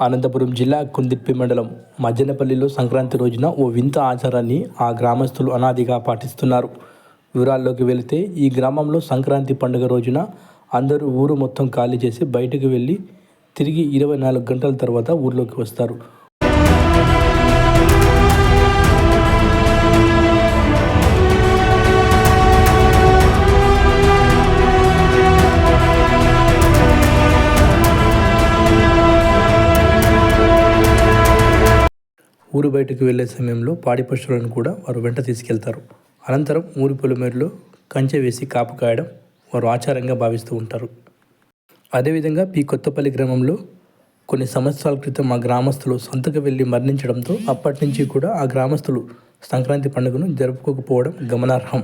అనంతపురం జిల్లా కుందిప్పి మండలం మజ్జనపల్లిలో సంక్రాంతి రోజున ఓ వింత ఆచారాన్ని ఆ గ్రామస్తులు అనాదిగా పాటిస్తున్నారు. వివరాల్లోకి వెళితే ఈ గ్రామంలో సంక్రాంతి పండుగ రోజున అందరూ ఊరు మొత్తం ఖాళీ చేసి బయటకు వెళ్ళి తిరిగి ఇరవై నాలుగు గంటల తర్వాత ఊర్లోకి వస్తారు. ఊరు బయటకు వెళ్ళే సమయంలో పాడి పశువులను కూడా వారు వెంట తీసుకెళ్తారు. అనంతరం ఊరి పొలిమేరులో కంచె వేసి కాపు కాయడం వారు ఆచారంగా భావిస్తూ ఉంటారు. అదేవిధంగా పి కొత్తపల్లి గ్రామంలో కొన్ని సంవత్సరాల క్రితం ఆ గ్రామస్తులు సొంతకు వెళ్ళి మరణించడంతో అప్పటి నుంచి కూడా ఆ గ్రామస్తులు సంక్రాంతి పండుగను జరుపుకోకపోవడం గమనార్హం.